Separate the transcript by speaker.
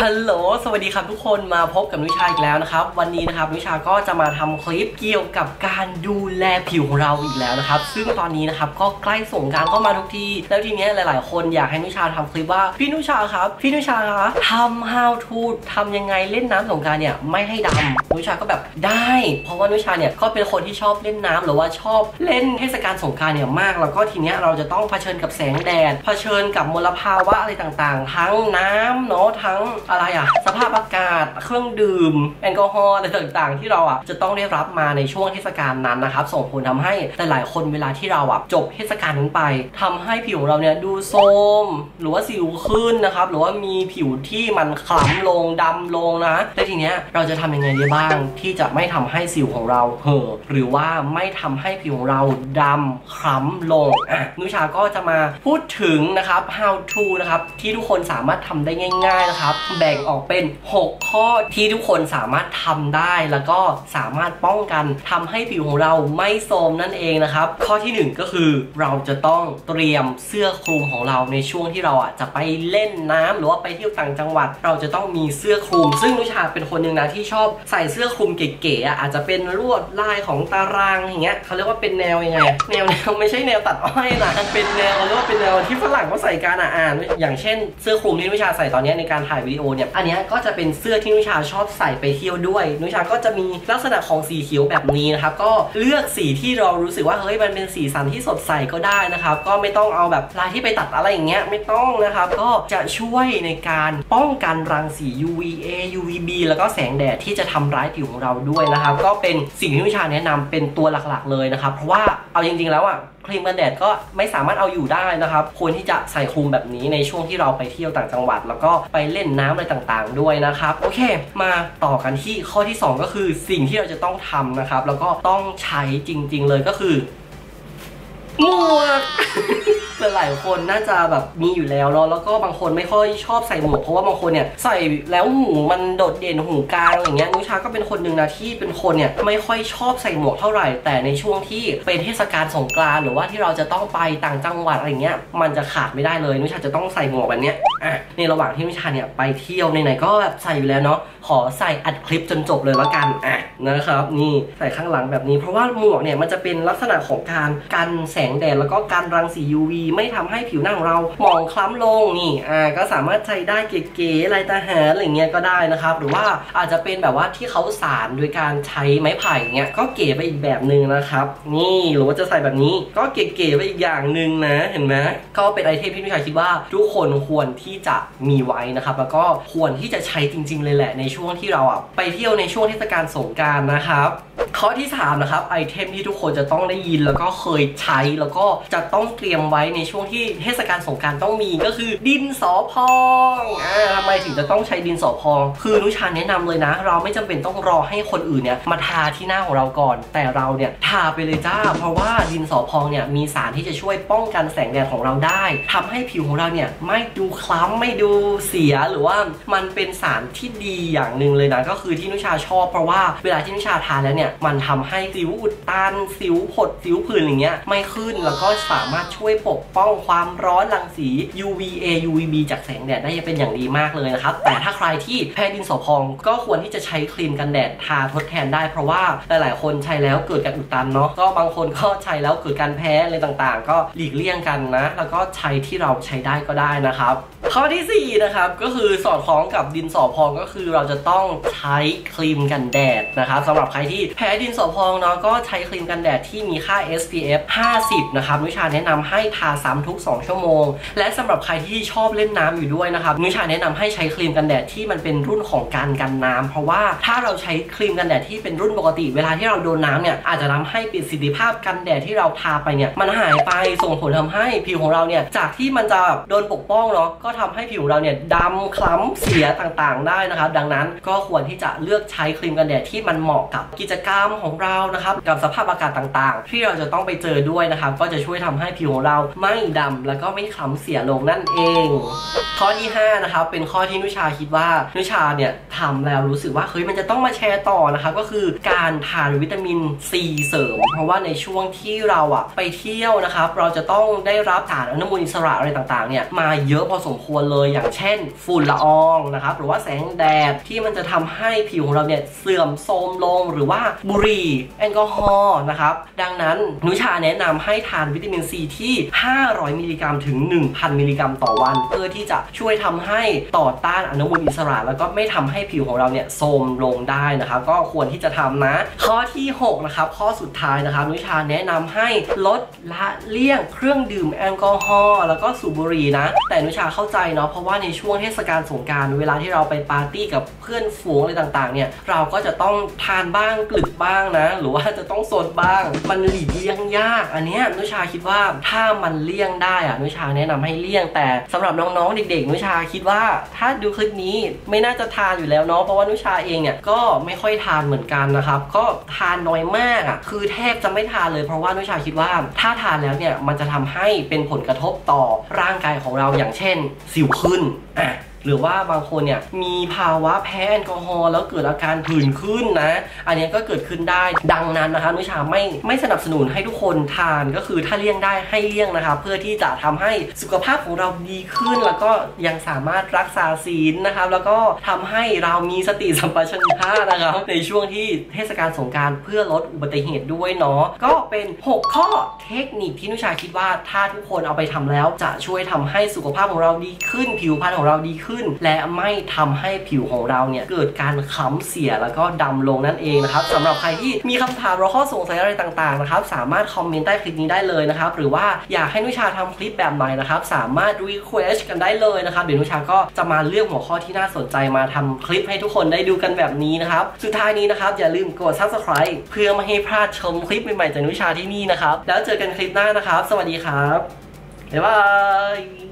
Speaker 1: ฮัลโหล สวัสดีครับทุกคนมาพบกับนุชาอีกแล้วนะครับ วันนี้นะครับนุชาก็จะมาทำคลิปเกี่ยวกับการดูแลผิวของเราอีกแล้วนะครับ ซึ่งตอนนี้นะครับก็ใกล้สงการก็มาทุกที แล้วทีเนี้ยหลาย ๆ คนอยากให้นุชาทำคลิปว่าพี่นุชาครับ พี่นุชาคะทำ how to ทำยังไงเล่นน้ำสงการเนี่ยไม่ให้ดำนุชาก็แบบได้ เพราะว่านุชาเนี่ยก็เป็นคนที่ชอบเล่นน้ำหรือว่าชอบเล่นเทศกาลสงการเนี่ยมาก แล้วก็ทีเนี้ยเราจะต้องเผชิญกับแสงแดด เผชิญกับมลภาวะอะไรต่าง ๆ ทั้งน้ำเนาะทั้งอะไรอะสภาพอากาศเครื่องดื่ม แอลกอฮอล์อะไรต่างๆ ที่เราอะจะต้องได้รับมาในช่วงเทศกาลนั้นนะครับส่งผลทำให้แต่หลายคนเวลาที่เราอะจบเทศกาลนั้นไปทำให้ผิวของเราเนี่ยดูโทมหรือว่าสิวขึ้นนะครับหรือว่ามีผิวที่มันคล้ำลงดำลงนะและทีเนี้ยเราจะทำยังไงได้บ้างที่จะไม่ทำให้สิวของเราเห่อหรือว่าไม่ทำให้ผิวของเราดำคล้ำลงอะนุชาก็จะมาพูดถึงนะครับ how to นะครับที่ทุกคนสามารถทำได้ง่าย ๆนะครับแบ่งออกเป็น 6 ข้อที่ทุกคนสามารถทำได้ แล้วก็สามารถป้องกันทำให้ผิวของเราไม่โทรมนั่นเองนะครับ ข้อที่ 1 ก็คือเราจะต้องเตรียมเสื้อคลุมของเราในช่วงที่เราอะจะไปเล่นน้ำหรือว่าไปเที่ยวต่างจังหวัด เราจะต้องมีเสื้อคลุม ซึ่งนุชาเป็นคนหนึ่งนะที่ชอบใส่เสื้อคลุมเก๋ๆอะอาจจะเป็นลวดลายของตารางอย่างเงี้ยเขาเรียกว่าเป็นแนวยังไงแนวแนวไม่ใช่แนวตัดอ้อยนะเป็นแนวเขาเรียกว่าเป็นแนวที่ฝรั่งเขาใส่กันอ่านอย่างเช่น เสื้อคลุมที่นุชาใส่ตอนนี้ในการถ่ายวิดีโอเนี่ย อันนี้ก็จะเป็นเสื้อที่นุชาชอบใส่ไปเที่ยวด้วย นุชาก็จะมีลักษณะของสีเขียวแบบนี้นะครับ ก็เลือกสีที่เรารู้สึกว่าเฮ้ยมันเป็นสีสันที่สดใสก็ได้นะครับ ก็ไม่ต้องเอาแบบลายที่ไปตัดอะไรอย่างเงี้ยไม่ต้องนะครับ ก็จะช่วยในการป้องกันรังสี UVA UVB แล้วก็แสงแดดที่จะทำร้ายผิวของเราด้วยนะครับ ก็เป็นสิ่งที่นุชาแนะนำเป็นตัวหลักๆ เลยนะครับ เพราะว่าเอาจริง ๆ แล้วอะครีมกันแดดก็ไม่สามารถเอาอยู่ได้นะครับควรที่จะใส่คลุมแบบนี้ในช่วงที่เราไปเที่ยวต่างจังหวัด แล้วก็ไปเล่นน้ำอะไรต่างๆ ด้วยนะครับโอเค มาต่อกันที่ข้อที่ 2 ก็คือสิ่งที่เราจะต้องทำนะครับแล้วก็ต้องใช้จริง ๆ เลยก็คือหมวกหลายคนน่าจะแบบมีอยู่แล้วเนาะแล้วก็บางคนไม่ค่อยชอบใส่หมวกเพราะว่าบางคนเนี่ยใส่แล้วหูมันโดดเด่นหูกลางอย่างเงี้ยนุชาก็เป็นคนหนึ่งนะที่เป็นคนเนี่ยไม่ค่อยชอบใส่หมวกเท่าไหร่ แต่ในช่วงที่เป็นเทศกาลสงกรานต์หรือว่าที่เราจะต้องไปต่างจังหวัดอะไรเงี้ยมันจะขาดไม่ได้เลยนุชาจะต้องใส่หมวกแบบเนี้ย อะในระหว่างที่นุชาเนี่ยไปเที่ยวไหนๆก็แบบใส่อยู่แล้วเนาะขอใส่อัดคลิปจนจบเลยแล้วกันอะนะครับนี่ใส่ข้างหลังแบบนี้ เพราะว่าหมวกเนี่ยมันจะเป็นลักษณะของการกันแสงแดดแล้วก็การรังสี UV ไม่ทำให้ผิวหน้าของเราหมองคล้ำลงนี่อ่าก็สามารถใช้ได้เก๋ๆลายตาหาอะไรเงี้ยก็ได้นะครับหรือว่าอาจจะเป็นแบบว่าที่เขาสารโดยการใช้ไม้ไผ่เงี้ยก็เก๋ไปอีกแบบหนึ่งนะครับ นี่หรือว่าจะใส่แบบนี้ก็เก๋ๆไปอีกอย่างหนึ่งนะเห็นไหมก็เป็นไอเทมที่พี่ชายคิดว่าทุกคนควรที่จะมีไว้นะครับ แล้วก็ควรที่จะใช้จริง ๆ เลยแหละในช่วงที่เราอะไปเที่ยวในช่วงเทศกาลสงการนะครับ ข้อที่3นะครับไอเทมที่ทุกคนจะต้องได้ยินแล้วก็เคยใช้แล้วก็จะต้องเตรียมไว้ในช่วงที่เทศกาลสงการต้องมีก็คือดินสอพองอ่าทำไมถึงจะต้องใช้ดินสอพอง คือนุชาแนะนำเลยนะ เราไม่จำเป็นต้องรอให้คนอื่นเนี่ยมาทาที่หน้าของเราก่อน แต่เราเนี่ยทาไปเลยจ้า เพราะว่าดินสอพองเนี่ยมีสารที่จะช่วยป้องกันแสงแดดของเราได้ทำให้ผิวของเราเนี่ยไม่ดูคล้ำไม่ดูเสียหรือว่ามันเป็นสารที่ดีอย่างหนึ่งเลยนะก็คือที่นุชาชอบ เพราะว่าเวลาที่นุชาทาแล้วเนี่ยมันทำให้สิวอุดตันสิวผดสิวผื่นอย่างเงี้ยไม่ขึ้นแล้วก็สามารถช่วยปกป้องความร้อนรังสี UVA UVB จากแสงแดดได้เป็นอย่างดีมากเลยนะครับ แต่ถ้าใครที่แพ้ดินสอพองก็ควรที่จะใช้ครีมกันแดดทาทดแทนได้เพราะว่าหลายๆ คนใช้แล้วเกิดการอุดตันเนาะก็บางคนก็ใช้แล้วเกิดการแพ้อะไรต่างๆ ก็หลีกเลี่ยงกันนะ แล้วก็ใช้ที่เราใช้ได้ก็ได้นะครับ ข้อที่ 4 นะครับ ก็คือสอดคล้องกับดินสอพองก็คือเราจะต้องใช้ครีมกันแดดนะครับสำหรับใครที่แพ้ดินสอพองเนาะก็ใช้ครีมกันแดดที่มีค่า SPF 50 นะครับวิชาแนะนำให้ทาซ้ำทุก 2 ชั่วโมง และสำหรับใครที่ชอบเล่นน้ำอยู่ด้วยนะครับวิชาแนะนำให้ใช้ครีมกันแดดที่มันเป็นรุ่นของการกันน้ำเพราะว่าถ้าเราใช้ครีมกันแดดที่เป็นรุ่นปกติ เวลาที่เราโดนน้ำเนี่ยอาจจะทำให้ประสิทธิภาพกันแดดที่เราทาไปเนี่ยมันหายไปส่งผลทำให้ผิวของเราเนี่ยจากที่มันจะโดนปกป้องเนาะก็ททำให้ผิวเราเนี่ยดำคล้ำเสียต่างๆ ได้นะครับ ดังนั้นก็ควรที่จะเลือกใช้ครีมกันแดดที่มันเหมาะกับกิจกรรมของเรานะครับ กับสภาพอากาศต่างๆ ที่เราจะต้องไปเจอด้วยนะครับ ก็จะช่วยทำให้ผิวของเราไม่ดำแล้วก็ไม่คล้ำเสียลงนั่นเอง ข้อที่5นะครับเป็นข้อที่นุชาคิดว่านุชาเนี่ยทำแล้วรู้สึกว่าเฮ้ยมันจะต้องมาแชร์ต่อนะครับก็คือการทานวิตามินซีเสริม เพราะว่าในช่วงที่เราอะไปเที่ยวนะครับ เราจะต้องได้รับสารอนุมูลอิสระอะไรต่างๆเนี่ยมาเยอะพอสมควรเลยอย่างเช่น ฝุ่นละอองนะครับหรือว่าแสงแดดที่มันจะทำให้ผิวของเราเนี่ยเสื่อมโทรมลงหรือว่าบุหรี่แอลกอฮอล์นะครับดังนั้นนุชาแนะนำให้ทานวิตามินซีที่ 500 มิลลิกรัมถึง 1,000 มิลลิกรัมต่อวัน เพื่อที่จะช่วยทำให้ต่อต้านอนุมูลอิสระ แล้วก็ไม่ทำให้ผิวของเราเนี่ยโทรมลงได้นะครับก็ควรที่จะทำนะ ข้อที่6นะครับข้อสุดท้ายนะครับนุชาแนะนำให้ลดละเลี่ยงเครื่องดื่มแอลกอฮอล์แล้วก็สูบบุหรี่นะ แต่นุชาเข้าใจเนาะเพราะว่าในช่วงเทศกาลสงการเวลาที่เราไปปาร์ตี้กับเพื่อนฝูงอะไรต่างๆเนี่ยเราก็จะต้องทานบ้างกลึกบ้างนะ หรือว่าจะต้องสดบ้าง มันหลีกเลี่ยงยาก อันเนี้ยนุชาคิดว่าถ้ามันเลี่ยงได้อะนุชาแนะนำให้เลี่ยง แต่สำหรับน้องๆเด็กๆนุชาคิดว่า ถ้าดูคลิปนี้ไม่น่าจะทานอยู่แล้วเนาะเพราะว่านุชาเองเนี่ยก็ไม่ค่อยทานเหมือนกันนะครับก็ทานน้อยมากอะคือแทบจะไม่ทานเลยเพราะว่านุชาคิดว่าถ้าทานแล้วเนี่ยมันจะทำให้เป็นผลกระทบต่อร่างกายของเราอย่างเช่นสิวขึ้นอะ หรือว่าบางคนเนี่ยมีภาวะแพ้แอลกอฮอล์แล้วเกิดอาการผื่นขึ้นนะ อันนี้ก็เกิดขึ้นได้ดังนั้นนะคะนุชาไม่ไม่สนับสนุนให้ทุกคนทานก็คือถ้าเลี่ยงได้ให้เลี่ยงนะคะเพื่อที่จะทำให้สุขภาพของเราดีขึ้น แล้วก็ยังสามารถรักษาศีลนะครับแล้วก็ทำให้เรามีสติสัมปชัญญะนะครับในช่วงที่เทศกาลสงการเพื่อลดอุบัติเหตุด้วยเนาะก็เป็น 6 ข้อเทคนิคที่นุชาคิดว่าถ้าทุกคนเอาไปทำแล้ว จะช่วยทำให้สุขภาพของเราดีขึ้น ผิวพรรณของเราดีขึ้นและไม่ทำให้ผิวของเราเนี่ยเกิดการค้ำเสียแล้วก็ดำลงนั่นเองนะครับสำหรับใครที่มีคำถามหรือข้อสงสัยอะไรต่างๆนะครับสามารถคอมเมนต์ใต้คลิปนี้ได้เลยนะครับหรือว่าอยากให้นุชาทำคลิปแบบไหนนะครับสามารถ request กันได้เลยนะครับเดี๋ยวนุชาก็จะมาเลือกหัวข้อที่น่าสนใจมาทำคลิปให้ทุกคนได้ดูกันแบบนี้นะครับสุดท้ายนี้นะครับอย่าลืมกด subscribe เพื่อไม่ให้พลาดชมคลิปใหม่ๆจากนุชาที่นี่นะครับแล้วเจอกันคลิปหน้านะครับ สวัสดีครับบ๊ายบาย